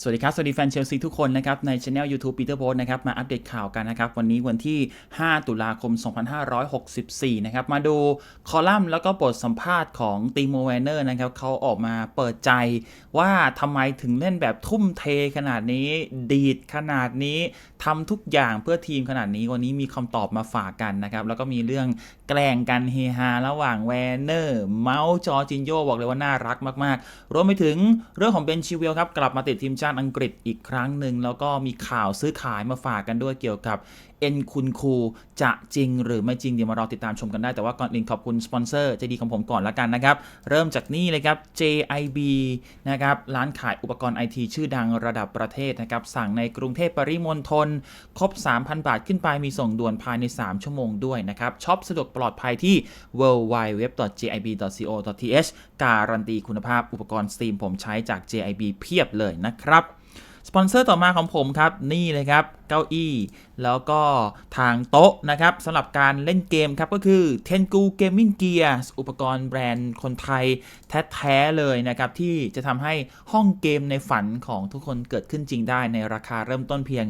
สวัสดีครับ สวัสดีแฟนเชลซีทุกคนนะครับ ในช anel YouTube Peter b o s นะครับ มาอัปเดตข่าวกันนะครับ วันนี้วันที่ 5 ตุลาคม 2564 นะครับ มาดูคอลัมน์แล้วก็บทสัมภาษณ์ของตีโมแวนเนอร์นะครับเขาออกมาเปิดใจว่าทำไมถึงเล่นแบบทุ่มเทขนาดนี้ ดีดขนาดนี้ทำทุกอย่างเพื่อทีมขนาดนี้ วันนี้มีคำตอบมาฝากกันนะครับ แล้วก็มีเรื่องแกล้งกันเฮฮาระหว่างแวนเนอร์ เมาส์จอจินโยบอกเลยว่าน่ารักมาก ๆ รวมไปถึงเรื่องของเบนชิเวลครับกลับมาติดทีมชาติการอังกฤษอีกครั้งหนึ่งแล้วก็มีข่าวซื้อขายมาฝากกันด้วยเกี่ยวกับ เอ็นคุณครูจะจริงหรือไม่จริงเดี๋ยวมารอติดตามชมกันได้แต่ว่าก่อนอื่นขอบคุณสปอนเซอร์ใจดีของผมก่อนละกันนะครับ เริ่มจากนี่เลยครับ JIB นะครับร้านขายอุปกรณ์ไอทีชื่อดังระดับประเทศนะครับ สั่งในกรุงเทพปริมณฑลครบ 3,000 บาทขึ้นไปมีส่งด่วนภายใน 3 ชั่วโมงด้วยนะครับช็อปสะดวกปลอดภัยที่ www.jib.co.th การันตีคุณภาพอุปกรณ์สตรีมผมใช้จาก JIB เพียบเลยนะครับสปอนเซอร์ต่อมาของผมครับนี่เลยครับ เก้าอี้ แล้วก็ทางโต๊ะนะครับสำหรับการเล่นเกมครับ ก็คือ Tengu Gaming Gear อุปกรณ์แบรนด์คนไทยแท้ๆเลยนะครับ ที่จะทำให้ห้องเกมในฝันของทุกคนเกิดขึ้นจริงได้ในราคาเริ่มต้นเพียง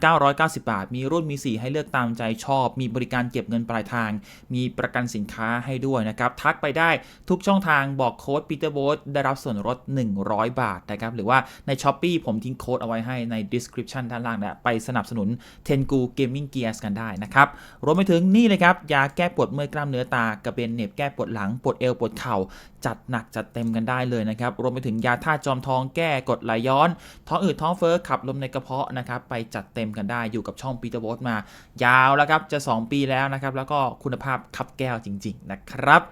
1,990 บาท มีรุ่นมีสีให้เลือกตามใจชอบ มีบริการเก็บเงินปลายทาง มีประกันสินค้าให้ด้วยนะครับ ทักไปได้ทุกช่องทางบอกโค้ด Peter b o s ได้รับส่วนลด100 บาทนะครับหรือว่าใน s h อ p e e ผมทิ้งโค้ดเอาไว้ให้ใน description ด้านล่างนะไปสนับสนุน Tengu Gaming Gears กันได้นะครับ รวมไปถึงนี่เลยครับ ยาแก้ปวดเมื่อยกล้ามเนื้อตากระเบนเน็บแก้ปวดหลังปวดเอวปวดเข่า จัดหนักจัดเต็มกันได้เลยนะครับ รวมไปถึงยาท่าตุจอมทองแก้กดไหลย้อน ท้องอืดท้องเฟ้อขับลมในกระเพาะนะครับไปจัดเต็มกันได้อยู่กับช่องปีเตอร์บอสมายาวแล้วครับจะ 2 ปีแล้วนะครับแล้วก็คุณภาพขับแก้วจริง ๆ นะครับ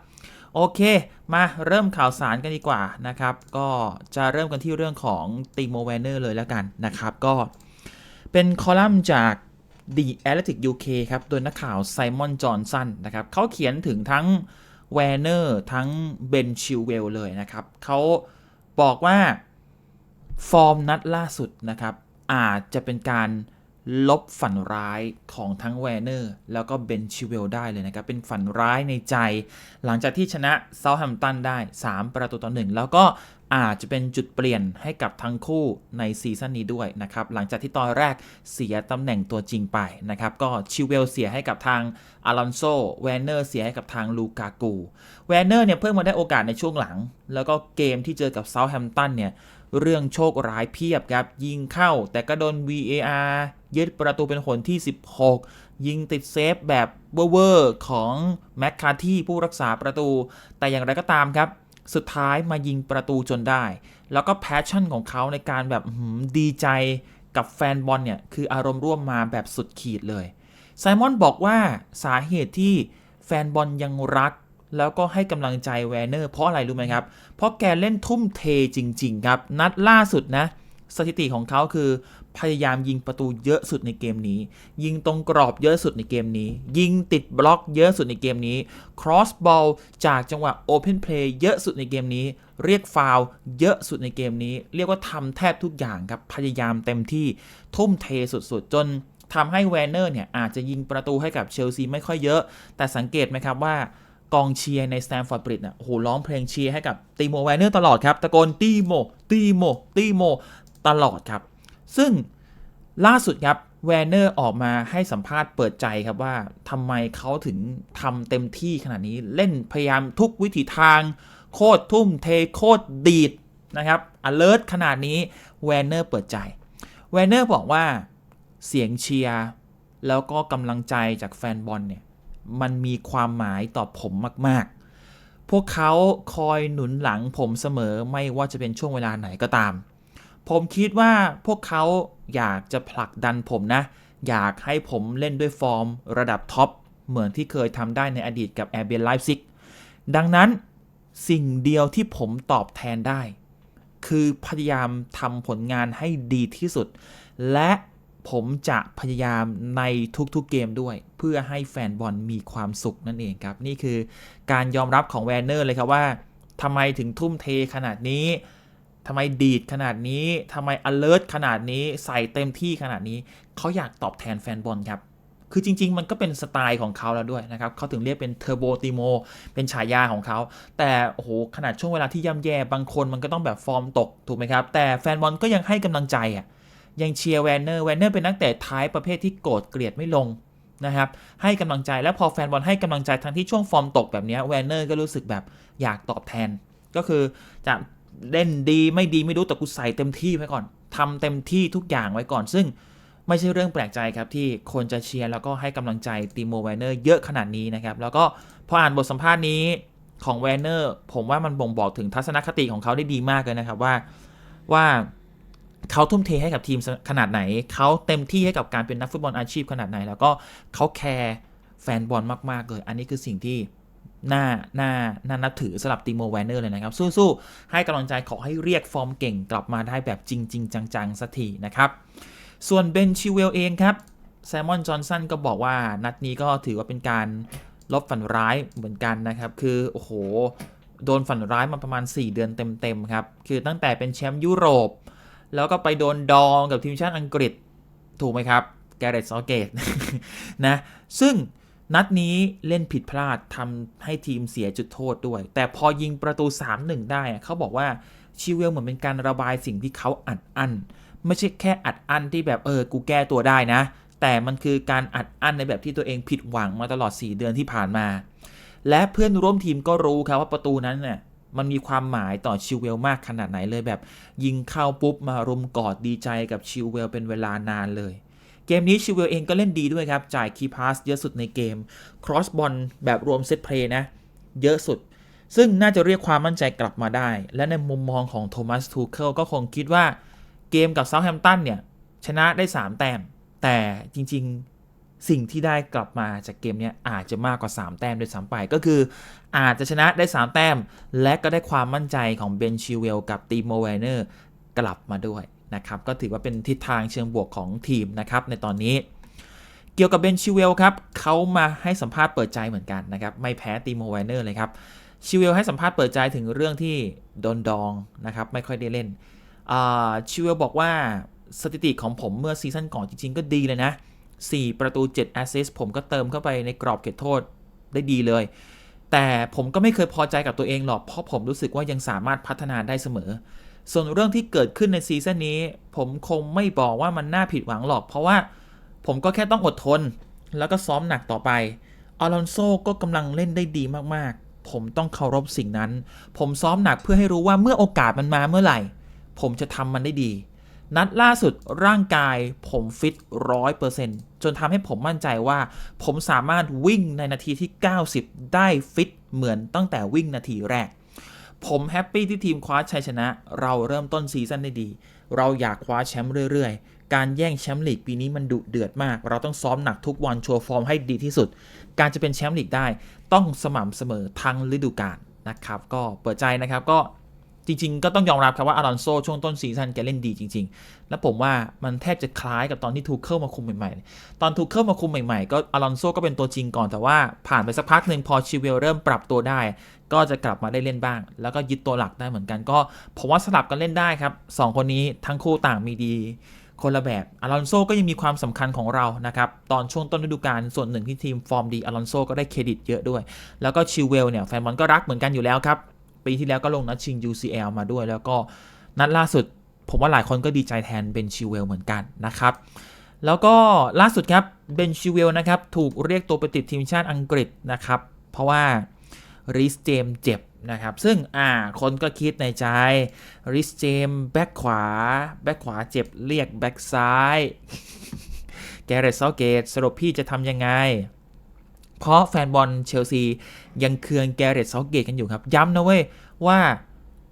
โอเค มาเริ่มข่าวสารกันดีกว่านะครับ ก็จะเริ่มกันที่เรื่องของตีโมแวนเนอร์เลยแล้วกันนะครับ ก็ เป็นคอลัมน์จาก The Athletic UK ครับ โดยนักข่าวไซมอน จอห์นสันนะครับเขาเขียนถึงทั้งแวนเนอร์ทั้งเบนชิลเวลเลยนะครับเขาบอกว่า ฟอร์มนัดล่าสุดนะครับ อาจจะเป็นการลบฝันร้ายของทั้งแวนเนอร์แล้วก็เบนชิเวลได้เลยนะครับ เป็นฝันร้ายในใจ หลังจากที่ชนะเซาท์แฮมป์ตันได้ 3 ประตูต่อหนึ่งแล้วก็ อาจจะเป็นจุดเปลี่ยนให้กับทั้งคู่ในซีซั่นนี้ด้วยนะครับ หลังจากที่ตอนแรกเสียตำแหน่งตัวจริงไปนะครับ ก็ชิเวลเสียให้กับทางอลอนโซแวนเนอร์เสียให้กับทางลูกากูแวนเนอร์เนี่ยเพิ่งมาได้โอกาสในช่วงหลัง แล้วก็เกมที่เจอกับเซาท์แฮมป์ตันเนี่ยเรื่องโชคร้ายเพียบครับ ยิงเข้าแต่ก็โดน VAR ยึดประตูเป็นคนที่ 16 ยิงติดเซฟแบบเวอร์ของแมคคาที่ผู้รักษาประตู แต่อย่างไรก็ตามครับ สุดท้ายมายิงประตูจนได้ แล้วก็แพชชั่นของเขาในการแบบดีใจกับแฟนบอลเนี่ย คืออารมณ์ร่วมมาแบบสุดขีดเลยไซมอนบอกว่าสาเหตุที่แฟนบอลยังรัก แล้วก็ให้กำลังใจแวนเนอร์เพราะอะไรรู้ไหมครับ เพราะแกเล่นทุ่มเทจริง ๆ ครับ นัดล่าสุดนะ สถิติของเขาคือ พยายามยิงประตูเยอะสุดในเกมนี้ ยิงตรงกรอบเยอะสุดในเกมนี้ ยิงติดบล็อกเยอะสุดในเกมนี้ cross ball จากจังหวะ open play เยอะสุดในเกมนี้ เรียกฟาวล์เยอะสุดในเกมนี้ เรียกว่าทำแทบทุกอย่างครับ พยายามเต็มที่ทุ่มเทสุดๆ จนทำให้แวนเนอร์เนี่ยอาจจะยิงประตูให้กับเชลซีไม่ค่อยเยอะ แต่สังเกตไหมครับว่ากองเชียร์ในสแตมฟอร์ดบริดจ์น่ะโอ้โหร้องเพลงเชียร์ให้กับตีโมแวนเนอร์ตลอดครับ ตะโกนตีโมตีโมตีโม ตลอดครับ ซึ่งล่าสุดครับแวนเนอร์ออกมาให้สัมภาษณ์เปิดใจครับว่าทำไมเขาถึงทำเต็มที่ขนาดนี้เล่นพยายามทุกวิถีทาง โคตรทุ่มเทโคตรดีดนะครับ alert ขนาดนี้แวนเนอร์เปิดใจแวนเนอร์บอกว่าเสียงเชียร์แล้วก็กำลังใจจากแฟนบอลเนี่ยมันมีความหมายต่อผมมาก ๆ พวกเขาคอยหนุนหลังผมเสมอไม่ว่าจะเป็นช่วงเวลาไหนก็ตาม ผมคิดว่าพวกเขาอยากจะผลักดันผมนะ อยากให้ผมเล่นด้วยฟอร์มระดับท็อป เหมือนที่เคยทำได้ในอดีตกับแอร์เบนไลฟ์ซิกดังนั้นสิ่งเดียวที่ผมตอบแทนได้ คือพยายามทำผลงานให้ดีที่สุด และผมจะพยายามในทุกๆเกมด้วย เพื่อให้แฟนบอลมีความสุขนั่นเองครับ นี่คือการยอมรับของแวนเนอร์เลยครับว่าทำไมถึงทุ่มเทขนาดนี้ ทำไมดีดขนาดนี้ทำไม alert ขนาดนี้ ใส่เต็มที่ขนาดนี้ เขาอยากตอบแทนแฟนบอลครับ คือจริง ๆ มันก็เป็นสไตล์ของเขาแล้วด้วยนะครับ เขาถึงเรียกเป็นเทอร์โบติโม เป็นฉายาของเขา แต่โอ้โห ขนาดช่วงเวลาที่ย่ำแย่ บางคนมันก็ต้องแบบฟอร์มตก ถูกไหมครับ แต่แฟนบอลก็ยังให้กำลังใจอะ ยังเชียร์แวนเนอร์ แวนเนอร์เป็นนักเตะท้ายประเภทที่โกรธเกลียดไม่ลงนะครับให้กำลังใจแล้วพอแฟนบอลให้กำลังใจทั้งที่ช่วงฟอร์มตกแบบนี้แวนเนอร์ก็รู้สึกแบบอยากตอบแทน ก็คือจะ เล่นดีไม่ดีไม่รู้แต่กูใส่เต็มที่ไว้ก่อนทำเต็มที่ทุกอย่างไว้ก่อน ซึ่งไม่ใช่เรื่องแปลกใจครับที่คนจะเชียร์แล้วก็ให้กำลังใจตีโมแวนเนอร์เยอะขนาดนี้นะครับ แล้วก็พออ่านบทสัมภาษณ์นี้ของแวนเนอร์ผมว่ามันบ่งบอกถึงทัศนคติของเขาได้ดีมากเลยนะครับว่าว่าเขาทุ่มเทให้กับทีมขนาดไหน เขาเต็มที่ให้กับการเป็นนักฟุตบอลอาชีพขนาดไหน แล้วก็เขาแคร์แฟนบอลมาก ๆ เลย อันนี้คือสิ่งที่ น่าน่าน่านับถือสำหรับติโมแวนเนอร์เลยนะครับ สู้ๆ ให้กำลังใจขอให้เรียกฟอร์มเก่งกลับมาได้แบบจริงๆจังๆสักทีนะครับ ส่วนเบนชิเวลเองครับแซมมอนจอห์นสันก็บอกว่านัดนี้ก็ถือว่าเป็นการลบฝันร้ายเหมือนกันนะครับ คือ โอ้โห โดนฝันร้ายมาประมาณ 4 เดือนเต็มๆครับ คือตั้งแต่เป็นแชมป์ยุโรป แล้วก็ไปโดนดองกับทีมชาติอังกฤษถูกไหมครับแกเรตซอเกตนะซึ่ง นัดนี้เล่นผิดพลาดทำให้ทีมเสียจุดโทษด้วย แต่พอยิงประตู 3-1 ได้เขาบอกว่าชิเวลเหมือนเป็นการระบายสิ่งที่เขาอัดอั้นไม่ใช่แค่อัดอั้นที่แบบเออกูแก้ตัวได้นะ แต่มันคือการอัดอั้นในแบบที่ตัวเองผิดหวังมาตลอด 4 เดือนที่ผ่านมา และเพื่อนร่วมทีมก็รู้ครับว่าประตูนั้นเนี่ยมันมีความหมายต่อชิวเวลมากขนาดไหนเลยแบบ ยิงเข้าปุ๊บมารุมกอดดีใจกับชิวเวลเป็นเวลานานเลย เกมนี้ชิวเวลเองก็เล่นดีด้วยครับ จ่ายคีย์พาสเยอะสุดในเกมครอสบอลแบบรวมเซตเพลย์นะ เยอะสุด ซึ่งน่าจะเรียกความมั่นใจกลับมาได้ และในมุมมองของโทมัสทูเคิลก็คงคิดว่าเกมกับเซาท์แฮมป์ตันเนี่ย ชนะได้ 3 แต้ม แต่จริงๆสิ่งที่ได้กลับมาจากเกมนี้อาจจะมากกว่า 3 แต้มด้วยซ้ำไปก็คือ อาจจะชนะได้ 3 แต้ม และก็ได้ความมั่นใจของเบนชิเวลกับตีโมเวเนอร์กลับมาด้วย นะครับก็ถือว่าเป็นทิศทางเชิงบวกของทีมนะครับในตอนนี้ เกี่ยวกับเบนชิเวลครับเขามาให้สัมภาษณ์เปิดใจเหมือนกันนะครับไม่แพ้ตีโมเวเนอร์เลยครับชิเวลให้สัมภาษณ์เปิดใจถึงเรื่องที่โดนดองนะครับไม่ค่อยได้เล่นชิเวลบอกว่าสถิติของผมเมื่อซีซั่นก่อนจริงๆ ก็ดีเลยนะ 4 ประตู 7 แอสซิสผมก็เติมเข้าไปในกรอบเขตโทษได้ดีเลย แต่ผมก็ไม่เคยพอใจกับตัวเองหรอก เพราะผมรู้สึกว่ายังสามารถพัฒนาได้เสมอ ส่วนเรื่องที่เกิดขึ้นในซีซั่นนี้ ผมคงไม่บอกว่ามันน่าผิดหวังหรอก เพราะว่าผมก็แค่ต้องอดทน แล้วก็ซ้อมหนักต่อไปอลอนโซก็กำลังเล่นได้ดีมากๆ ผมต้องเคารพสิ่งนั้น ผมซ้อมหนักเพื่อให้รู้ว่าเมื่อโอกาสมันมาเมื่อไหร่ ผมจะทำมันได้ดี นัดล่าสุดร่างกายผมฟิตร้อยเปอร์เซ็นจนทำให้ผมมั่นใจว่า ผมสามารถวิ่งในนาทีที่ 90 ได้ฟิตเหมือนตั้งแต่วิ่งนาทีแรก ผมแฮปปี้ที่ทีมคว้าชัยชนะ เราเริ่มต้นซีซั่นได้ดี เราอยากคว้าแชมป์เรื่อยๆ การแย่งแชมป์ลีกปีนี้มันดุเดือดมาก เราต้องซ้อมหนักทุกวันโชว์ฟอร์มให้ดีที่สุด การจะเป็นแชมป์ลีกได้ต้องสม่ำเสมอทั้งฤดูกาลนะครับ ก็เปิดใจนะครับก็ จริง ๆ ก็ต้องยอมรับครับว่าอารอนโซช่วงต้นซีซั่นแกเล่นดีจริง ๆ แล้วผมว่ามันแทบจะคล้ายกับตอนที่ทูเคิลมาคุมใหม่ๆ ตอนทูเคิลมาคุมใหม่ๆ ก็อารอนโซก็เป็นตัวจริงก่อนแต่ว่าผ่านไปสักพักหนึ่งพอชิเวลเริ่มปรับตัวได้ ก็จะกลับมาได้เล่นบ้าง แล้วก็ยึดตัวหลักได้เหมือนกัน ก็ผมว่าสลับกันเล่นได้ครับสองคนนี้ทั้งคู่ต่างมีดีคนละแบบอารอนโซก็ยังมีความสำคัญของเรานะครับ ตอนช่วงต้นฤดูกาลส่วนหนึ่งที่ทีมฟอร์มดีอารอนโซก็ได้เครดิตเยอะด้วย แล้วก็ชิเวลเนี่ยแฟนบอลก็รักเหมือนกันอยู่แล้วครับ ปีที่แล้วก็ลงนัดชิง UCL มาด้วย แล้วก็นัดล่าสุด ผมว่าหลายคนก็ดีใจแทนเบนชิเวลเหมือนกันนะครับ แล้วก็ล่าสุดครับเบนชิเวลนะครับถูกเรียกตัวไปติดทีมชาติอังกฤษนะครับ เพราะว่าริสเจมเจ็บนะครับ ซึ่งอ่าคนก็คิดในใจริสเจมแบ็คขวา แบ็คขวาเจ็บเรียกแบ็คซ้ายแกเรตเซาเกตสรุปพี่จะทำยังไง เพราะแฟนบอลเชลซียังเคืองแกเรตเซาเกตกันอยู่ครับ ย้ำนะเว้ยว่า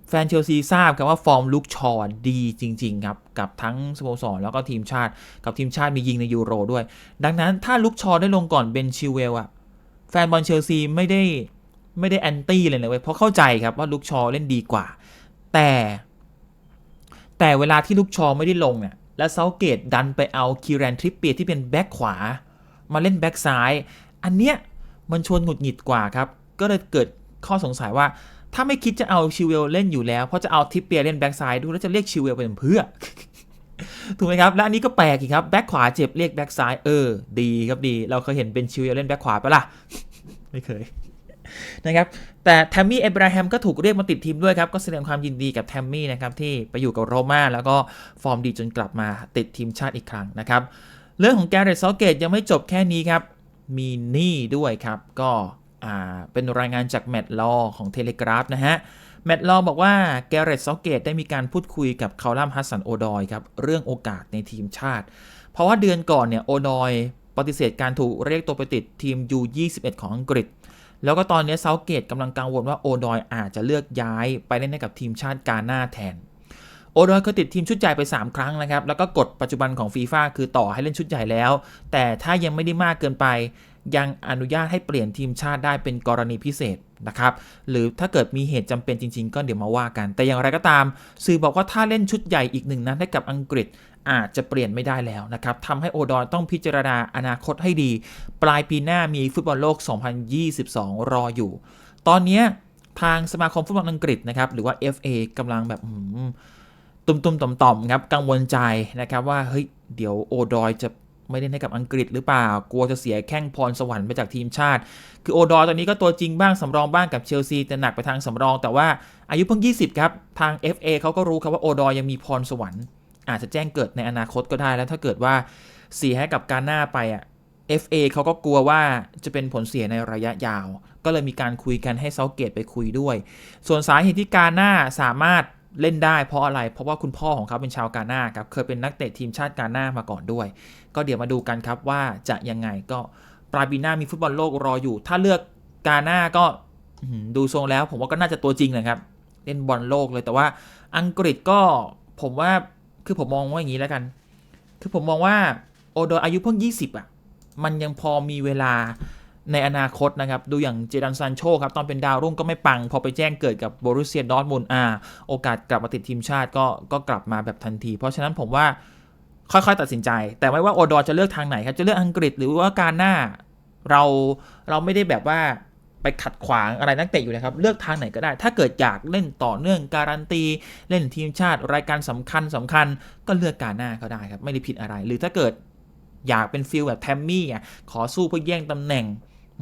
แฟนเชลซีทราบกันว่าฟอร์มลุกชอดีจริง ๆ ครับ กับทั้งสโมสรแล้วก็ทีมชาติ กับทีมชาติมียิงในยูโรด้วย ดังนั้นถ้าลุกชอได้ลงก่อนเบนชิเวลอะแฟนบอลเชลซีไม่ได้ไม่ได้แอนตี้เลยนะเว้ยเพราะเข้าใจครับว่าลุกชอเล่นดีกว่า แต่ แต่เวลาที่ลุกชอไม่ได้ลงเนี่ยและเซาเกตดันไปเอาคีแรนทริปเปียที่เป็นแบ็คขวา มาเล่นแบ็คซ้าย อันเนี้ยมันชวนหงุดหงิดกว่าครับ ก็เลยเกิดข้อสงสัยว่า ถ้าไม่คิดจะเอาชิวเวลเล่นอยู่แล้ว เพราะจะเอาทิปเปียเล่นแบ็กซ้ายดูแล้วจะเรียกชิวเวลเป็นเพื่อ ถูกไหมครับ และอันนี้ก็แปลกอีกครับแบ็คขวาเจ็บเรียกแบ็คซ้ายเออดีครับดี เราเคยเห็นเป็นชิวเล่นแบ็คขวาปะล่ะไม่เคยนะครับแต่แทมมี่เอบราฮัมก็ถูกเรียกมาติดทีมด้วยครับ ก็แสดงความยินดีกับแทมมี่นะครับที่ไปอยู่กับโรม่าแล้วก็ฟอร์มดีจนกลับมาติดทีมชาติอีกครั้งนะครับ เรื่องของแกเรตเซาเกตยังไม่จบแค่นี้ครับ มีนี่ด้วยครับ ก็เป็นรายงานจากแมตต์ลอของเทเลกราฟนะฮะแมตต์ลอบอกว่าแกเรตเซาเกตได้มีการพูดคุยกับคาลัมฮัสสันโอดอยครับ เรื่องโอกาสในทีมชาติ เพราะว่าเดือนก่อนเนี่ยโอดอยปฏิเสธการถูกเรียกตัวไปติดทีม U21 ของอังกฤษ แล้วก็ตอนนี้เซาเกตกำลังกังวลว่าโอดอยอาจจะเลือกย้ายไปเล่นให้กับทีมชาติกาหน้าแทน อดอยเคยติดทีมชุดใหญ่ไป 3 ครั้งนะครับ แล้วก็กฎปัจจุบันของฟีฟ่าคือต่อให้เล่นชุดใหญ่แล้ว แต่ถ้ายังไม่ได้มากเกินไป ยังอนุญาตให้เปลี่ยนทีมชาติได้เป็นกรณีพิเศษนะครับ หรือถ้าเกิดมีเหตุจำเป็นจริง ๆ ก็เดี๋ยวมาว่ากัน แต่อย่างไรก็ตาม สื่อบอกว่าถ้าเล่นชุดใหญ่อีกหนึ่งนัดให้กับอังกฤษอาจจะเปลี่ยนไม่ได้แล้วนะครับทำให้โอดอยต้องพิจารณาอนาคตให้ดี ปลายปีหน้ามีฟุตบอลโลก 2022 รออยู่ ตอนนี้ทางสมาคมฟุตบอลอังกฤษนะครับ หรือว่า FA กำลังแบบอืม ตุ้มๆต่อมๆครับกังวลใจนะครับว่าเฮ้ยเดี๋ยวโอดอยจะไม่ได้ให้กับอังกฤษหรือเปล่า กลัวจะเสียแข้งพรสวรรค์ไปจากทีมชาติ คือโอดอยตอนนี้ก็ตัวจริงบ้างสำรองบ้างกับเชลซีแต่หนักไปทางสำรอง แต่ว่าอายุเพิ่ง 20 ครับ ทาง FA เขาก็รู้ครับว่าโอดอยยังมีพรสวรรค์ อาจจะแจ้งเกิดในอนาคตก็ได้แล้วถ้าเกิดว่าเสียให้กับการหน้าไปอะ FA เขาก็กลัวว่าจะเป็นผลเสียในระยะยาว ก็เลยมีการคุยกันให้เซาเกตไปคุยด้วย ส่วนสาเหตุที่การหน้าสามารถ เล่นได้เพราะอะไร เพราะว่าคุณพ่อของเขาเป็นชาวกาหน้าครับ เคยเป็นนักเตะทีมชาติกาหน้ามาก่อนด้วย ก็เดี๋ยวมาดูกันครับว่าจะยังไงก็ปลายปีน้ามีฟุตบอลโลกรออยู่ ถ้าเลือกกาหน้าก็ดูทรงแล้ว ผมว่าก็น่าจะตัวจริงนะครับ เล่นบอลโลกเลยแต่ว่าอังกฤษก็ผมว่าคือผมมองว่าอย่างนี้แล้วกัน คือผมมองว่าโอโดอายุเพิ่ง 20อะมันยังพอมีเวลา ในอนาคตนะครับ ดูอย่างเจดันซานโชครับ ตอนเป็นดาวรุ่งก็ไม่ปัง พอไปแจ้งเกิดกับบรุเซียดอทมุนอาโอกาสกลับมาติดทีมชาติก็ก็กลับมาแบบทันที เพราะฉะนั้นผมว่าค่อยๆตัดสินใจ แต่ไม่ว่าโอดอจะเลือกทางไหนครับ จะเลือกอังกฤษหรือว่าการหน้าเราเราไม่ได้แบบว่าไปขัดขวางอะไรนักเตะอยู่นะครับ เลือกทางไหนก็ได้ ถ้าเกิดอยากเล่นต่อเนื่องการันตี เล่นทีมชาติรายการสำคัญสำคัญก็เลือกการหน้าก็ได้ครับ ไม่ได้ผิดอะไร หรือถ้าเกิดอยากเป็นฟิลแบบแทมมี่อะขอสู้เพื่อแย่งตำแหน่ง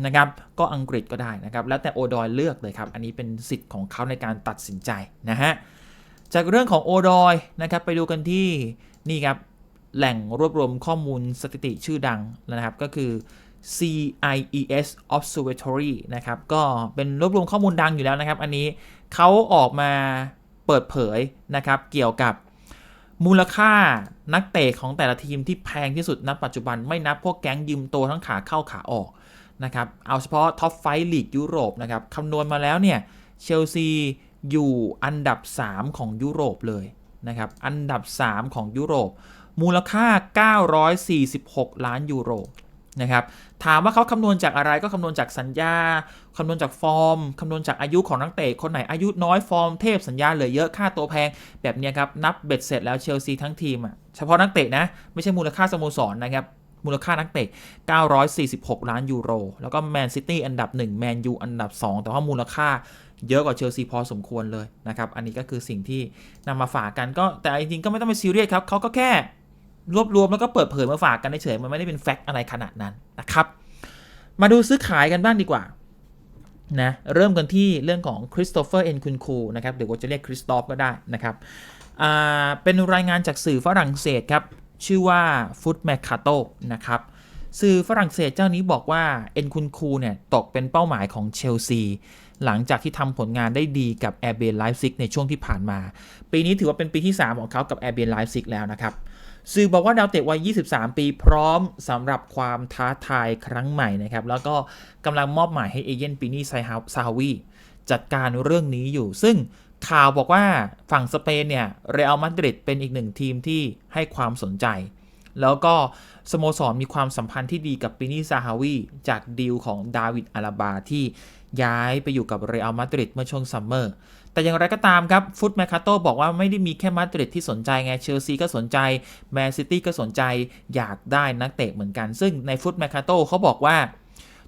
นะครับ ก็อังกฤษก็ได้นะครับ แล้วแต่โอดอยเลือกเลยครับ อันนี้เป็นสิทธิ์ของเขาในการตัดสินใจนะฮะ จากเรื่องของโอดอยนะครับ ไปดูกันที่นี่ครับ แหล่งรวบรวมข้อมูลสถิติชื่อดังนะครับ ก็คือ CIES Observatory นะครับ ก็เป็นรวบรวมข้อมูลดังอยู่แล้วนะครับ อันนี้เขาออกมาเปิดเผยนะครับเกี่ยวกับมูลค่านักเตะของแต่ละทีมที่แพงที่สุดณปัจจุบันไม่นับพวกแก๊งยืมตัวทั้งขาเข้าขาออก นะครับเอาเฉพาะท็อปไฟลีกยุโรปนะครับคำนวณมาแล้วเนี่ยเชลซีอยู่อันดับ 3 ของยุโรปเลยนะครับอันดับ 3 ของยุโรป มูลค่า 946 ล้านยูโรนะครับถามว่าเขาคำนวณจากอะไรก็คำนวณจากสัญญาคำนวณจากฟอร์มคำนวณจากอายุของนักเตะคนไหนอายุน้อยฟอร์มเทพสัญญาเหลือเยอะค่าตัวแพงแบบนี้ครับนับเบ็ดเสร็จแล้วเชลซีทั้งทีมอะเฉพาะนักเตะนะไม่ใช่มูลค่าสโมสรนะครับ มูลค่านักเตะ 946 ล้านยูโร แล้วก็แมนซิตี้อันดับ 1 แมนยูอันดับ 2 แต่ว่ามูลค่าเยอะกว่าเชลซีพอสมควรเลยนะครับ อันนี้ก็คือสิ่งที่นำมาฝากกันก็แต่จริงๆก็ไม่ต้องไปซีเรียสครับเขาก็แค่รวบรวมแล้วก็เปิดเผยมาฝากกันเฉยๆมันไม่ได้เป็นแฟกต์อะไรขนาดนั้นนะครับ มาดูซื้อขายกันบ้างดีกว่านะเริ่มกันที่เรื่องของคริสโตเฟอร์เอ็นคุนคูนะครับเดี๋ยวว่าจะเรียกคริสตอฟก็ได้นะครับเป็นรายงานจากสื่อฝรั่งเศสครับ ชื่อว่าฟุตแมคคาโตนะครับสื่อฝรั่งเศสเจ้านี้บอกว่าเอ็นคุนคูเนี่ยตกเป็นเป้าหมายของเชลซี หลังจากที่ทำผลงานได้ดีกับแอร์เบนไลฟ์ซิกในช่วงที่ผ่านมา ปีนี้ถือว่าเป็นปีที่ 3 ของเขากับแอร์เบนไลฟ์ซิกแล้วนะครับ สื่อบอกว่าดาวเตะวัย 23 ปีพร้อมสำหรับความท้าทายครั้งใหม่นะครับ แล้วก็กำลังมอบหมายให้เอเย่นปีนี่ไซฮาซาฮาวีจัดการเรื่องนี้อยู่ ซึ่ง ข่าวบอกว่าฝั่งสเปนเนี่ยเรอัลมาดริดเป็นอีกหนึ่งทีมที่ให้ความสนใจ แล้วก็สโมสรมีความสัมพันธ์ที่ดีกับปินี่ซาฮาวีจากดีลของดาวิดอาราบาที่ย้ายไปอยู่กับเรอัลมาดริดเมื่อช่วงซัมเมอร์ แต่อย่างไรก็ตามครับฟุตแมคคาโตบอกว่าไม่ได้มีแค่มาดริดที่สนใจไงเชลซีก็สนใจแมนซิตี้ก็สนใจอยากได้นักเตะเหมือนกัน ซึ่งในฟุตแมคคาโตเขาบอกว่า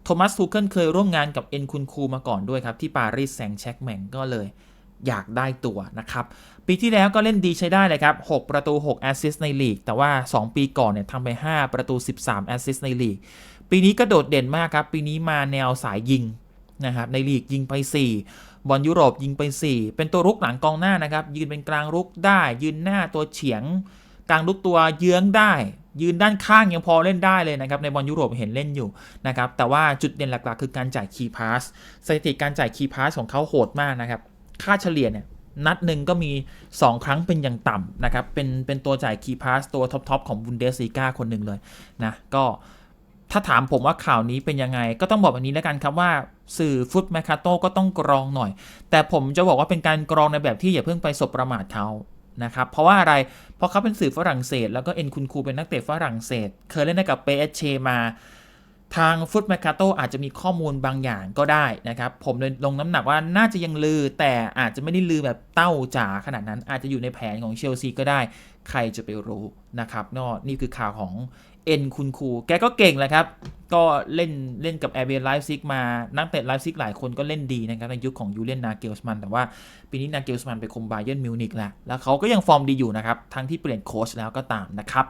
โทมัสทูเคิลเคยร่วมงานกับเอ็นคุนคูมาก่อนด้วยครับที่ปารีสแซงต์แชร์กแมงก็เลย อยากได้ตัวนะครับ ปีที่แล้วก็เล่นดีใช้ได้เลยครับ 6 ประตู 6 แอสซิสต์ในลีก แต่ว่า 2 ปีก่อนเนี่ยทำไป 5 ประตู 13 แอสซิสต์ในลีก ปีนี้ก็โดดเด่นมากครับ ปีนี้มาแนวสายยิงนะครับ ในลีกยิงไป 4 บอลยุโรปยิงไป 4 เป็นตัวรุกหลังกองหน้านะครับ ยืนเป็นกลางรุกได้ ยืนหน้าตัวเฉียง กลางรุกตัวเยื้องได้ ยืนด้านข้างยังพอเล่นได้เลยนะครับ ในบอลยุโรปเห็นเล่นอยู่นะครับ แต่ว่าจุดเด่นหลักๆ คือการจ่ายคีย์พาส สถิติการจ่ายคีย์พาสของเขาโหดมากนะครับ ค่าเฉลี่ยเนี่ยนัดหนึ่งก็มี 2 ครั้งเป็นอย่างต่ำนะครับ เป็นเป็นตัวจ่ายคีย์พาสตัวท็อปๆของบุนเดสลีกาคนหนึ่งเลยนะก็ถ้าถามผมว่าข่าวนี้เป็นยังไง ก็ต้องบอกแบบนี้แล้วกันครับว่าสื่อฟุตแมคคาโตก็ต้องกรองหน่อย แต่ผมจะบอกว่าเป็นการกรองในแบบที่อย่าเพิ่งไปสบประมาทเขานะครับเพราะว่าอะไร เพราะเขาเป็นสื่อฝรั่งเศส แล้วก็เอ็นคุณครูเป็นนักเตะฝรั่งเศส เคยเล่นกับเปเอชเชมา ทางฟุตแมคคาโตอาจจะมีข้อมูลบางอย่างก็ได้นะครับ ผมเลยลงน้ำหนักว่าน่าจะยังลือ แต่อาจจะไม่ได้ลือแบบเต้าจ๋าขนาดนั้นอาจจะอยู่ในแผนของเชลซีก็ได้ ใครจะไปรู้นะครับนอนี่คือข่าวของเอ็นคุณครูแกก็เก่งแหละครับ ก็เล่นเล่นกับแอร์เบียไลฟ์ซิกมา นักเตะไลฟ์ซิกหลายคนก็เล่นดีนะครับในยุคของยูเลียนนาเกลสมัน แต่ว่าปีนี้นาเกลสมันไปคุมบาเยิร์นมิวนิกแล้วแล้วเขาก็ยังฟอร์มดีอยู่นะครับทั้งที่เปลี่ยนโค้ชแล้วก็ตามนะครับ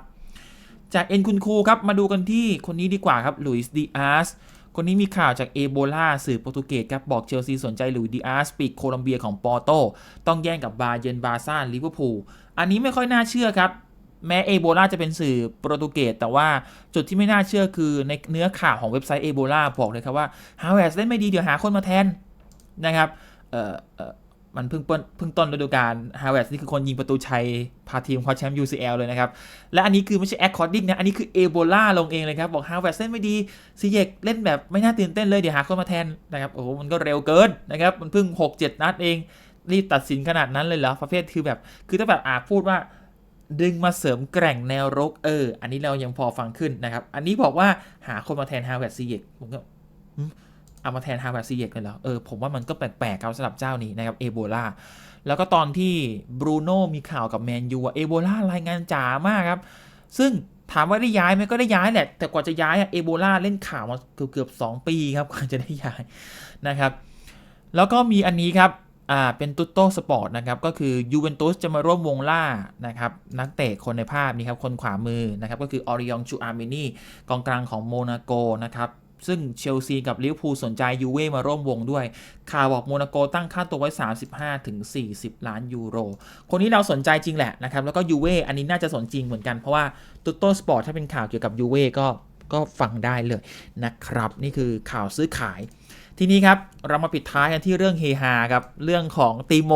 จากเอ็นคุณครูครับ มาดูกันที่คนนี้ดีกว่าครับลุยส์ดีอาร์สคนนี้มีข่าวจากเอโบลาสื่อโปรตุเกสครับ บอกเชลซีสนใจลุยส์ดีอาร์สปีกโคลัมเบียของปอโตต้องแย่งกับบาเยนบาซ่าลิเวอร์พูลอันนี้ไม่ค่อยน่าเชื่อครับ แม้เอโบลาจะเป็นสื่อโปรตุเกสแต่ว่าจุดที่ไม่น่าเชื่อคือในเนื้อข่าวของเว็บไซต์เอโบลาบอกเลยครับว่าฮาวเวสเล่นไม่ดีเดี๋ยวหาคนมาแทนนะครับเอ่อ มันเพิ่งเพิ่งต้นฤดูกาลฮาวเวสนี่คือคนยิงประตูชัย พาทีมคว้าแชมป์ UCL เลยนะครับ และอันนี้คือไม่ใช่ according นะ อันนี้คือเอโบลาลงเองเลยครับ บอกฮาวเวสเล่นไม่ดีซีเยกเล่นแบบไม่น่าตื่นเต้นเลย เดี๋ยวหาคนมาแทนนะครับ โอ้โห มันก็เร็วเกินนะครับ มันเพิ่ง 6-7 นัดเอง รีบตัดสินขนาดนั้นเลยเหรอประเภทคือแบบ คือถ้าแบบอาพูดว่าดึงมาเสริมแกร่งแนวรกเออ อันนี้เรายังพอฟังขึ้นนะครับ อันนี้บอกว่าหาคนมาแทนฮาวเวสซีเยกผมก็ เอามาแทนฮาวเวสซีเยกเลยเหรอ เออ ผมว่ามันก็แปลกๆครับสำหรับเจ้านี้นะครับเอโบลาแล้วก็ตอนที่บรูโน่มีข่าวกับแมนยูเอโบลารายงานจ๋ามากครับ ซึ่งถามว่าได้ย้ายไหมก็ได้ย้ายแหละ แต่กว่าจะย้ายอะเอโบลาเล่นข่าวมาเกือบเกือบสองปีครับกว่าจะได้ย้ายนะครับ แล้วก็มีอันนี้ครับอ่าเป็นตุตโตสปอร์ตนะครับ ก็คือยูเวนตุสจะมาร่วมวงล่านะครับ นักเตะคนในภาพนี้ครับ คนขวามือนะครับ ก็คือออริยองชูอาร์เมนีกองกลางของโมนาโกนะครับ ซึ่งเชลซีกับลิเวอร์พูลสนใจยูเว่มาร่วมวงด้วย ข่าวบอกโมนาโกตั้งค่าตัวไว้ 35ถึง40 ล้านยูโร คนนี้เราสนใจจริงแหละนะครับ แล้วก็ยูเว่อันนี้น่าจะสนจริงเหมือนกัน เพราะว่าตุตโต้สปอร์ตถ้าเป็นข่าวเกี่ยวกับยูเว่ก็ก็ฟังได้เลยนะครับ นี่คือข่าวซื้อขาย ทีนี้ครับเรามาปิดท้ายกันที่เรื่องเฮฮาครับเรื่องของตีโม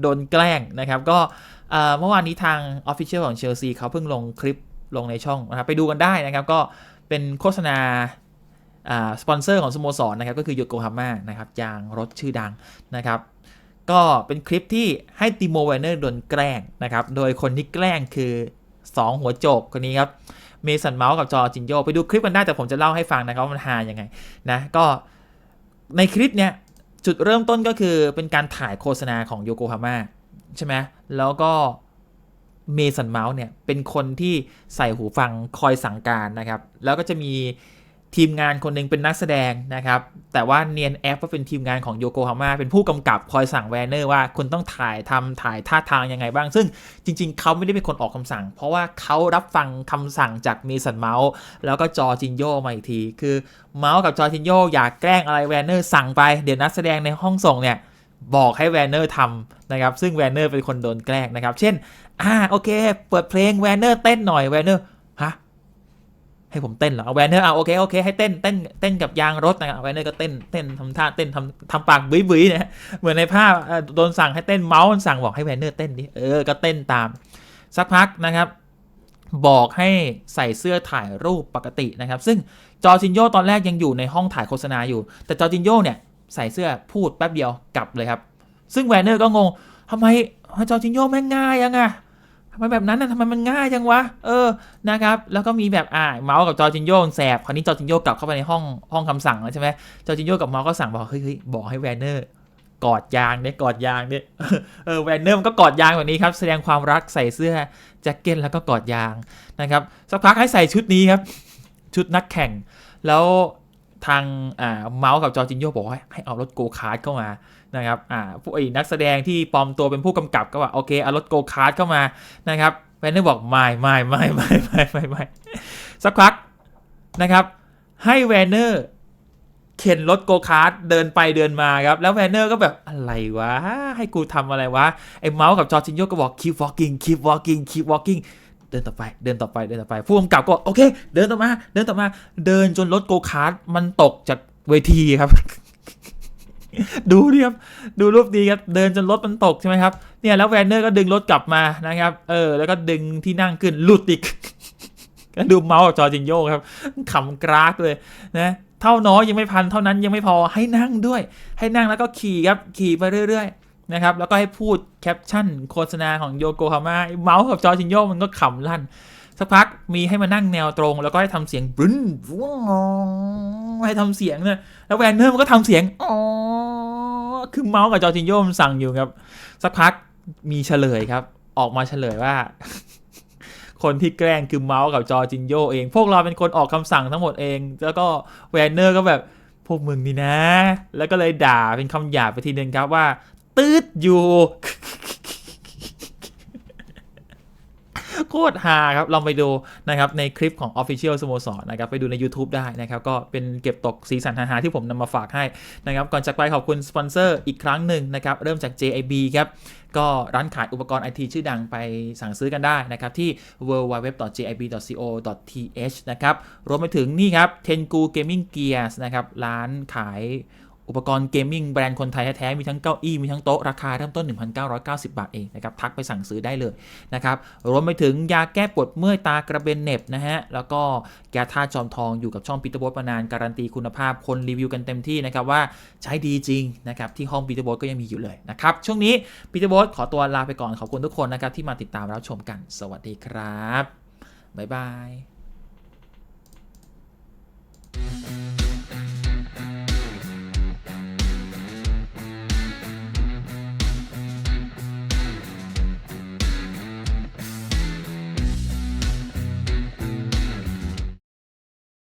โดนแกล้งนะครับ ก็เมื่อวานนี้ทาง Official ของเชลซีเขาเพิ่งลงคลิปลงในช่องนะครับไปดูกันได้นะครับก็เป็นโฆษณา สปอนเซอร์ของสโมสรนะครับก็คือโยโกฮาม่านะครับยางรถชื่อดังนะครับ ก็เป็นคลิปที่ให้ติโมไวเนอร์โดนแกล้งนะครับ โดยคนที่แกล้งคือ 2 หัวโจกคนนี้ครับเมสันเมาส์กับจอจินโยไปดูคลิปกันได้แต่ผมจะเล่าให้ฟังนะครับว่ามันฮายังไงนะก็ในคลิปเนี้ยจุดเริ่มต้นก็คือเป็นการถ่ายโฆษณาของโยโกฮาม่าใช่ไหมแล้วก็เมสันเมาส์เนี่ยเป็นคนที่ใส่หูฟังคอยสั่งการนะครับ แล้วก็จะมี ทีมงานคนหนึงเป็นนักแสดงนะครับ แต่ว่าเนียนแอปว่าเป็นทีมงานของโยโกฮาม่าเป็นผู้กำกับคอยสั่งแวนเนอร์ว่าคุณต้องถ่ายทำถ่ายท่าทางยังไงบ้าง ซึ่งจริง ๆ เขาไม่ได้เป็นคนออกคำสั่ง เพราะว่าเขารับฟังคำสั่งจากเมสันเมาส์แล้วก็จอจินโยมาอีกที คือเมาส์กับจอจินโยอยากแกล้งอะไรแวนเนอร์สั่งไปเดี๋ยวนักแสดงในห้องส่งเนี่ยบอกให้แวนเนอร์ทำนะครับ ซึ่งแวนเนอร์เป็นคนโดนแกล้งนะครับ เช่น อ่า โอเค เปิดเพลงแวนเนอร์เต้นหน่อยแวนเนอร์ ให้ผมเต้นเหรอเอาแวนเนอร์เอาโอเคโอเคให้เต้นเต้นเต้นกับยางรถนะครับแวนเนอร์ก็เต้นเต้นทำท่าเต้นทำทำปากบุ๋ยบุ๋ยๆนะฮะเหมือนในภาพโดนสั่งให้เต้นเมาส์สั่งบอกให้แวนเนอร์เต้นดิเออก็เต้นตาม สักพักนะครับ บอกให้ใส่เสื้อถ่ายรูปปกตินะครับ ซึ่งจอจินโยตอนแรกยังอยู่ในห้องถ่ายโฆษณาอยู่ แต่จอจินโยเนี่ยใส่เสื้อพูดแป๊บเดียวกลับเลยครับ ซึ่งแวนเนอร์ก็งงทำไมจอจินโยแม่งง่ายยังอะ ทำไมแบบนั้นนะทำไมมันง่ายจังวะ เออ นะครับ แล้วก็มีแบบอ่าเมาส์กับจอจินโยแสบ คราวนี้จอจินโยกลับเข้าไปในห้องห้องคำสั่งแล้วใช่ไหมจอจินโยกับเมาส์ก็สั่งบอกเฮ้ยบอกให้แวนเนอร์กอดยางเนี่ยกอดยางเนี่ยเออแวนเนอร์มันก็กอดยางแบบนี้ครับแสดงความรักใส่เสื้อแจ็คเก็ตแล้วก็กอดยางนะครับสักพักให้ใส่ชุดนี้ครับ ชุดนักแข่ง แล้วทางอ่าเมาส์กับจอจินโยบอกว่าให้เอารถโกคาร์ทเข้ามา นะครับอ่าผู้ไอ้นักแสดงที่ปลอมตัวเป็นผู้กำกับก็ว่าโอเคเอารถโกคาร์ดเข้ามานะครับแวนเนอร์บอกไม่ไม่ไม่ไม่ไม่ไม่ไม่สักพักนะครับให้แวนเนอร์เข็นรถโกคาร์ดเดินไปเดินมาครับ แล้วแวนเนอร์ก็แบบอะไรวะ ให้กูทำอะไรวะ ไอ้เมาส์กับจอร์จินโยก็บอก keep walking keep walking keep walking เดินต่อไปเดินต่อไปเดินต่อไปผู้กำกับก็บอกโอเค เดินต่อมา เดินต่อมา เดินจนรถโกคาร์ดมันตกจากเวทีครับ ดูดิครับดูรูปดีครับเดินจนรถมันตกใช่ไหมครับเนี่ยแล้วแวนเนอร์ก็ดึงรถกลับมานะครับเออแล้วก็ดึงที่นั่งขึ้นหลุดอีกก็ดูเมาส์กับจอจินโยครับขำกรากเลยนะเท่าน้อยยังไม่พันเท่านั้นยังไม่พอให้นั่งด้วย ให้นั่งแล้วก็ขี่ครับขี่ไปเรื่อย ๆ นะครับ แล้วก็ให้พูดแคปชั่นโฆษณาของโยโกฮาม่าเมาส์กับจอจินโยมันก็ขำลั่น สักพักมีให้มานั่งแนวตรง แล้วก็ให้ทำเสียงบึ้นว้าวให้ทำเสียงเนี่ยแล้วแวนเนอร์มันก็ทำเสียงอ๋อคือเมาส์กับจอจินโยมันสั่งอยู่ครับ สักพักมีเฉลยครับ ออกมาเฉลยว่า คนที่แกล้งคือเมาส์กับจอจินโยเอง พวกเราเป็นคนออกคำสั่งทั้งหมดเอง แล้วก็แวนเนอร์ก็แบบพวกมึงนี่นะ แล้วก็เลยด่าเป็นคำหยาบไปทีนึงครับว่าตืดอยู่ โคตรฮาครับ ลองไปดูนะครับในคลิปของ Official สโมสรนะครับไปดูใน YouTube ได้นะครับ ก็เป็นเก็บตกสีสันฮาๆที่ผมนำมาฝากให้นะครับ ก่อนจากไปขอบคุณสปอนเซอร์อีกครั้งหนึ่งนะครับ เริ่มจาก JIB ครับก็ร้านขายอุปกรณ์ไอทีชื่อดังไปสั่งซื้อกันได้นะครับที่ www.jib.co.th นะครับรวมไปถึงนี่ครับ Tengu Gaming Gears นะครับร้านขาย อุปกรณ์เกมมิ่งแบรนด์คนไทยแท้ๆ มีทั้งเก้าอี้ มีทั้งโต๊ะ ราคาเริ่มต้น 1,990 บาทเองนะครับ ทักไปสั่งซื้อได้เลยนะครับ รวมไปถึงยาแก้ปวดเมื่อยตากระเบนเน็บนะฮะ แล้วก็แก้ท่าจอมทองอยู่กับช่องปีเตอร์โบสมานานการันตีคุณภาพคนรีวิวกันเต็มที่นะครับว่าใช้ดีจริงนะครับที่ห้องปีเตอร์โบสก็ยังมีอยู่เลยนะครับ ช่วงนี้ปีเตอร์โบสขอตัวลาไปก่อนขอบคุณทุกคนนะครับที่มาติดตามรับชมกัน สวัสดีครับบ๊ายบาย